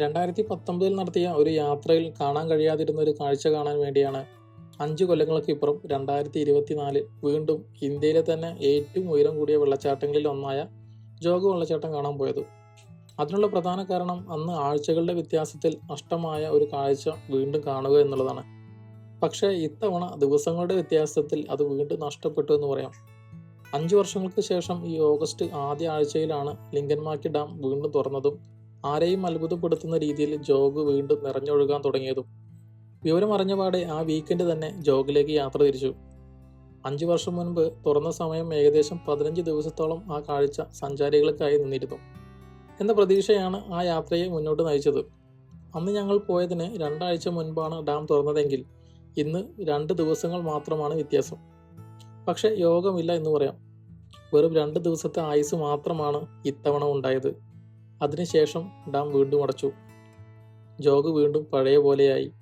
രണ്ടായിരത്തി പത്തൊമ്പതിൽ നടത്തിയ ഒരു യാത്രയിൽ കാണാൻ കഴിയാതിരുന്ന ഒരു കാഴ്ച കാണാൻ വേണ്ടിയാണ് അഞ്ചു കൊല്ലങ്ങൾക്ക് ഇപ്പുറം രണ്ടായിരത്തി ഇരുപത്തിനാല് വീണ്ടും ഇന്ത്യയിലെ തന്നെ ഏറ്റവും ഉയരം കൂടിയ വെള്ളച്ചാട്ടങ്ങളിൽ ഒന്നായ ജോഗ വെള്ളച്ചാട്ടം കാണാൻ പോയത്. അതിനുള്ള പ്രധാന കാരണം അന്ന് ആഴ്ചകളുടെ വ്യത്യാസത്തിൽ നഷ്ടമായ ഒരു കാഴ്ച വീണ്ടും കാണുക എന്നുള്ളതാണ്. പക്ഷേ ഇത്തവണ ദിവസങ്ങളുടെ വ്യത്യാസത്തിൽ അത് വീണ്ടും നഷ്ടപ്പെട്ടു എന്ന് പറയാം. അഞ്ചു വർഷങ്ങൾക്ക് ശേഷം ഈ ഓഗസ്റ്റ് ആദ്യ ആഴ്ചയിലാണ് ലിങ്കൻമാക്കി ഡാം വീണ്ടും തുറന്നതും ആരെയും അത്ഭുതപ്പെടുത്തുന്ന രീതിയിൽ ജോഗ് വീണ്ടും നിറഞ്ഞൊഴുകാൻ തുടങ്ങിയതും. വിവരം അറിഞ്ഞപാടെ ആ വീക്കെൻഡ് തന്നെ ജോഗിലേക്ക് യാത്ര തിരിച്ചു. അഞ്ചു വർഷം മുൻപ് തുറന്ന സമയം ഏകദേശം പതിനഞ്ച് ദിവസത്തോളം ആ കാഴ്ച സഞ്ചാരികൾക്കായി നിന്നിരുന്നു. എന്ന പ്രതീക്ഷയാണ് ആ യാത്രയെ മുന്നോട്ട് നയിച്ചത്. അന്ന് ഞങ്ങൾ പോയതിന് രണ്ടാഴ്ച മുൻപാണ് ഡാം തുറന്നതെങ്കിൽ ഇന്ന് രണ്ട് ദിവസങ്ങൾ മാത്രമാണ് വ്യത്യാസം. പക്ഷെ യോഗമില്ല എന്ന് പറയാം. വെറും രണ്ട് ദിവസത്തെ ആയുസ് മാത്രമാണ് ഇത്തവണ ഉണ്ടായത്. അതിനുശേഷം ഡാം വീണ്ടും അടച്ചു. ജോഗ് വീണ്ടും പഴയ പോലെയായി.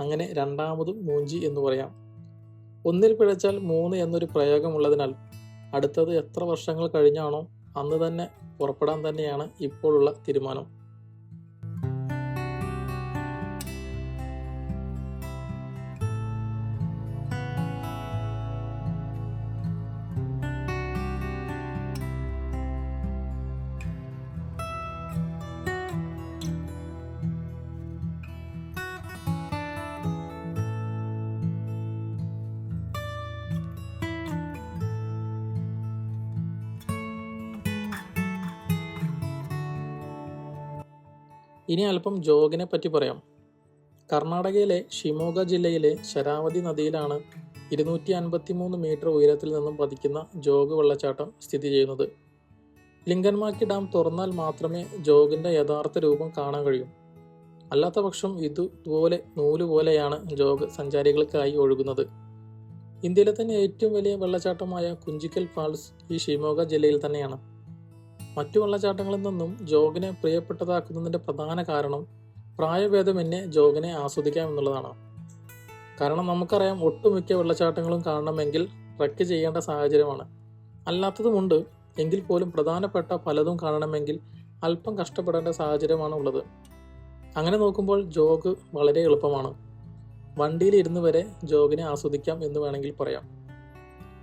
അങ്ങനെ രണ്ടാമതും മൂഞ്ചി എന്ന് പറയാം. ഒന്നിൽ പിഴച്ചാൽ മൂന്ന് എന്നൊരു പ്രയോഗമുള്ളതിനാൽ അടുത്തത് എത്ര വർഷങ്ങൾ കഴിഞ്ഞാണോ അന്ന് തന്നെ പുറപ്പെടാൻ തന്നെയാണ് ഇപ്പോഴുള്ള തീരുമാനം. ഇനി അല്പം ജോഗിനെ പറ്റി പറയാം. കർണാടകയിലെ ഷിമോഗ ജില്ലയിലെ ശരാവതി നദിയിലാണ് ഇരുന്നൂറ്റി അൻപത്തി മൂന്ന് മീറ്റർ ഉയരത്തിൽ നിന്നും പതിക്കുന്ന ജോഗ് വെള്ളച്ചാട്ടം സ്ഥിതി ചെയ്യുന്നത്. ലിംഗൻമാക്കി ഡാം തുറന്നാൽ മാത്രമേ ജോഗിന്റെ യഥാർത്ഥ രൂപം കാണാൻ കഴിയൂ. അല്ലാത്ത പക്ഷം ഇതുപോലെ നൂൽ പോലെയാണ് ജോഗ് സഞ്ചാരികൾക്കായി ഒഴുകുന്നത്. ഇന്ത്യയിലെ തന്നെ ഏറ്റവും വലിയ വെള്ളച്ചാട്ടമായ കുഞ്ചിക്കൽ ഫാൾസ് ഈ ഷിമോഗ ജില്ലയിൽ തന്നെയാണ്. മറ്റു വെള്ളച്ചാട്ടങ്ങളിൽ നിന്നും ജോഗിനെ പ്രിയപ്പെട്ടതാക്കുന്നതിന്റെ പ്രധാന കാരണം പ്രായഭേദമന്യേ ജോഗിനെ ആസ്വദിക്കാം എന്നുള്ളതാണ്. കാരണം നമുക്കറിയാം ഒട്ടുമിക്ക വെള്ളച്ചാട്ടങ്ങളും കാണണമെങ്കിൽ ട്രക്ക് ചെയ്യേണ്ട സാഹചര്യമാണ്. അല്ലാത്തതുമുണ്ട്. എങ്കിൽ പോലും പ്രധാനപ്പെട്ട പലതും കാണണമെങ്കിൽ അല്പം കഷ്ടപ്പെടേണ്ട സാഹചര്യമാണ് ഉള്ളത്. അങ്ങനെ നോക്കുമ്പോൾ ജോഗ് വളരെ എളുപ്പമാണ്. വണ്ടിയിൽ ഇരുന്ന് വരെ ജോഗിനെ ആസ്വദിക്കാം എന്ന് വേണമെങ്കിൽ പറയാം.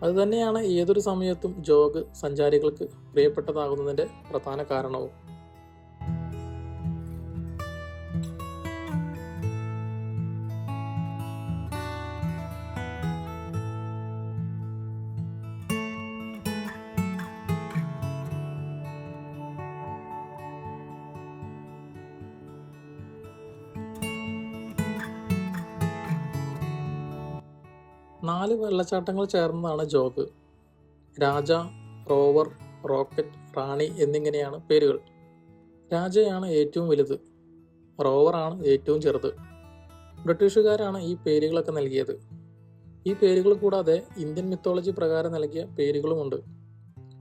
അതുതന്നെയാണ് ഏതൊരു സമയത്തും ജോഗ് സഞ്ചാരികൾക്ക് പ്രിയപ്പെട്ടതാകുന്നതിന്റെ പ്രധാന കാരണവും. നാല് വെള്ളച്ചാട്ടങ്ങൾ ചേർന്നതാണ് ജോഗ്. രാജ റോവർ റോക്കറ്റ് റാണി എന്നിങ്ങനെയാണ് പേരുകൾ. രാജയാണ് ഏറ്റവും വലുത്. റോവറാണ് ഏറ്റവും ചെറുത്. ബ്രിട്ടീഷുകാരാണ് ഈ പേരുകളൊക്കെ നൽകിയത്. ഈ പേരുകൾ കൂടാതെ ഇന്ത്യൻ മിത്തോളജി പ്രകാരം നൽകിയ പേരുകളുമുണ്ട്.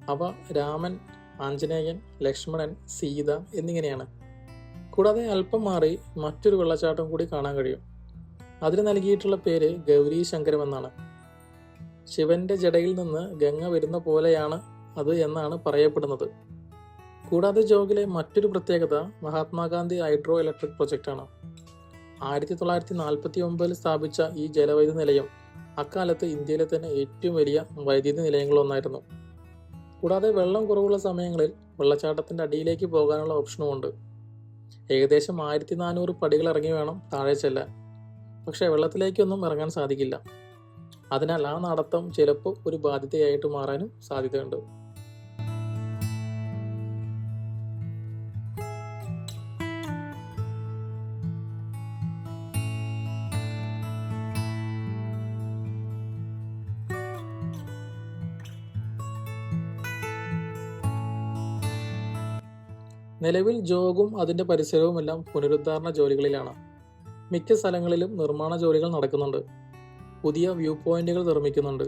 അവ രാമൻ ആഞ്ജനേയൻ ലക്ഷ്മണൻ സീത എന്നിങ്ങനെയാണ്. കൂടാതെ അല്പം മാറി മറ്റൊരു വെള്ളച്ചാട്ടം കൂടി കാണാൻ കഴിയും. അതിന് നൽകിയിട്ടുള്ള പേര് ഗൗരി ശങ്കരം എന്നാണ്. ശിവന്റെ ജടയിൽ നിന്ന് ഗംഗ വരുന്ന പോലെയാണ് അത് എന്നാണ് പറയപ്പെടുന്നത്. കൂടാതെ ജോഗിലെ മറ്റൊരു പ്രത്യേകത മഹാത്മാഗാന്ധി ഹൈഡ്രോ ഇലക്ട്രിക് പ്രൊജക്റ്റാണ് ആയിരത്തി തൊള്ളായിരത്തി നാൽപ്പത്തി ഒമ്പതിൽ സ്ഥാപിച്ച ഈ ജലവൈദ്യുതി നിലയം അക്കാലത്ത് ഇന്ത്യയിലെ തന്നെ ഏറ്റവും വലിയ വൈദ്യുതി നിലയങ്ങളൊന്നായിരുന്നു കൂടാതെ വെള്ളം കുറവുള്ള സമയങ്ങളിൽ വെള്ളച്ചാട്ടത്തിന്റെ അടിയിലേക്ക് പോകാനുള്ള ഓപ്ഷനുമുണ്ട് ഏകദേശം ആയിരത്തി നാനൂറ് പടികൾ ഇറങ്ങി വേണം താഴെ ചെല്ലാൻ. പക്ഷേ വെള്ളത്തിലേക്കൊന്നും ഇറങ്ങാൻ സാധിക്കില്ല. അതിനാൽ ആ നടത്തം ചിലപ്പോൾ ഒരു ബാധ്യതയായിട്ട് മാറാനും സാധ്യതയുണ്ട്. നിലവിൽ ജോഗും അതിന്റെ പരിസരവുമെല്ലാം പുനരുദ്ധാരണ ജോലികളിലാണ്. മിക്ക സ്ഥലങ്ങളിലും നിർമ്മാണ ജോലികൾ നടക്കുന്നുണ്ട്. പുതിയ വ്യൂ പോയിന്റുകൾ നിർമ്മിക്കുന്നുണ്ട്.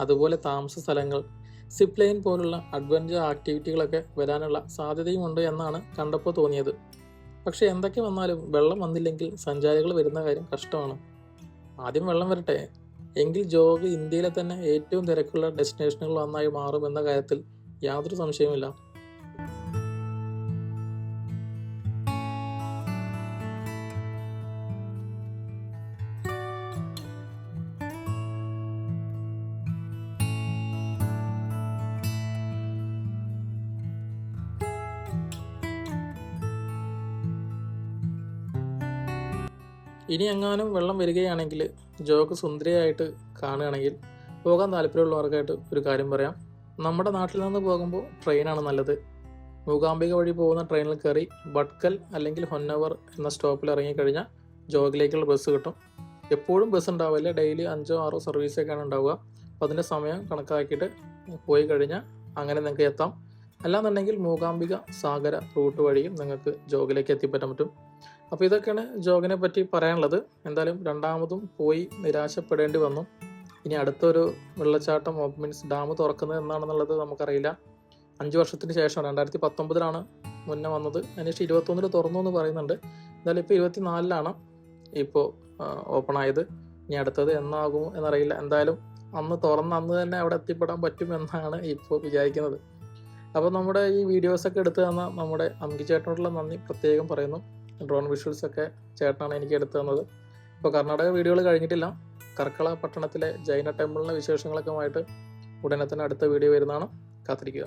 അതുപോലെ താമസ സ്ഥലങ്ങൾ സിപ്പ് ലൈൻ പോലുള്ള അഡ്വഞ്ചർ ആക്ടിവിറ്റികളൊക്കെ വരാനുള്ള സാധ്യതയുമുണ്ട് എന്നാണ് കണ്ടപ്പോൾ തോന്നിയത്. പക്ഷെ എന്തൊക്കെ വന്നാലും വെള്ളം വന്നില്ലെങ്കിൽ സഞ്ചാരികൾ വരുന്ന കാര്യം കഷ്ടമാണ്. ആദ്യം വെള്ളം വരട്ടെ. എങ്കിൽ ജോഗ് ഇന്ത്യയിലെ തന്നെ ഏറ്റവും തിരക്കുള്ള ഡെസ്റ്റിനേഷനുകൾ ഒന്നായി എന്ന കാര്യത്തിൽ യാതൊരു സംശയവുമില്ല. ഇനി എങ്ങാനും വെള്ളം വരികയാണെങ്കിൽ ജോക്ക് സുന്ദരിയായിട്ട് കാണുകയാണെങ്കിൽ പോകാൻ താല്പര്യമുള്ളവർക്കായിട്ട് ഒരു കാര്യം പറയാം. നമ്മുടെ നാട്ടിൽ നിന്ന് പോകുമ്പോൾ ട്രെയിനാണ് നല്ലത്. മൂകാംബിക വഴി പോകുന്ന ട്രെയിനിൽ കയറി ബട്ട്കൽ അല്ലെങ്കിൽ ഹൊന്നവർ എന്ന സ്റ്റോപ്പിൽ ഇറങ്ങിക്കഴിഞ്ഞാൽ ജോഗിലേക്കുള്ള ബസ് കിട്ടും. എപ്പോഴും ബസ് ഉണ്ടാവില്ല. ഡെയിലി അഞ്ചോ ആറോ സർവീസൊക്കെയാണ് ഉണ്ടാവുക. അപ്പോൾ അതിന്റെ സമയം കണക്കാക്കിയിട്ട് പോയി കഴിഞ്ഞാൽ അങ്ങനെ നിങ്ങൾക്ക് എത്താം. അല്ലാന്നുണ്ടെങ്കിൽ മൂകാംബിക സാഗര റൂട്ട് വഴിയും നിങ്ങൾക്ക് ജോഗിലേക്ക് എത്തിപ്പറ്റാൻ പറ്റും. അപ്പോൾ ഇതൊക്കെയാണ് ജോഗിനെ പറ്റി പറയാനുള്ളത്. എന്തായാലും രണ്ടാമതും പോയി നിരാശപ്പെടേണ്ടി വന്നു. ഇനി അടുത്തൊരു വെള്ളച്ചാട്ടം മീൻസ് ഡാം തുറക്കുന്നത് എന്നാണെന്നുള്ളത് നമുക്കറിയില്ല. അഞ്ച് വർഷത്തിന് ശേഷം രണ്ടായിരത്തി പത്തൊമ്പതിലാണ് മുന്നേ വന്നത്. അതിനുശേഷം ഇരുപത്തൊന്നിൽ തുറന്നു എന്ന് പറയുന്നുണ്ട്. എന്തായാലും ഇപ്പോൾ ഇരുപത്തിനാലിലാണ് ഇപ്പോൾ ഓപ്പൺ ആയത്. ഇനി അടുത്തത് എന്നാകും എന്നറിയില്ല. എന്തായാലും അന്ന് തുറന്ന് അന്ന് തന്നെ അവിടെ എത്തിപ്പെടാൻ പറ്റും എന്നാണ് ഇപ്പോൾ വിചാരിക്കുന്നത്. അപ്പോൾ നമ്മുടെ ഈ വീഡിയോസൊക്കെ എടുത്തു തന്ന നമ്മുടെ അമ്പിച്ചേട്ടനോടുള്ള നന്ദി പ്രത്യേകം പറയുന്നു. ഡ്രോൺ വിഷ്വൽസ് ഒക്കെ ചേട്ടനാണ് എനിക്ക് എടുത്തു തന്നത്. ഇപ്പോൾ കർണാടക വീഡിയോകൾ കഴിഞ്ഞിട്ടില്ല. കർക്കള പട്ടണത്തിലെ ജൈന ടെമ്പിളിലെ വിശേഷങ്ങളൊക്കെ ആയിട്ട് ഉടനെ തന്നെ അടുത്ത വീഡിയോ വരുന്നതാണ്. കാത്തിരിക്കുക.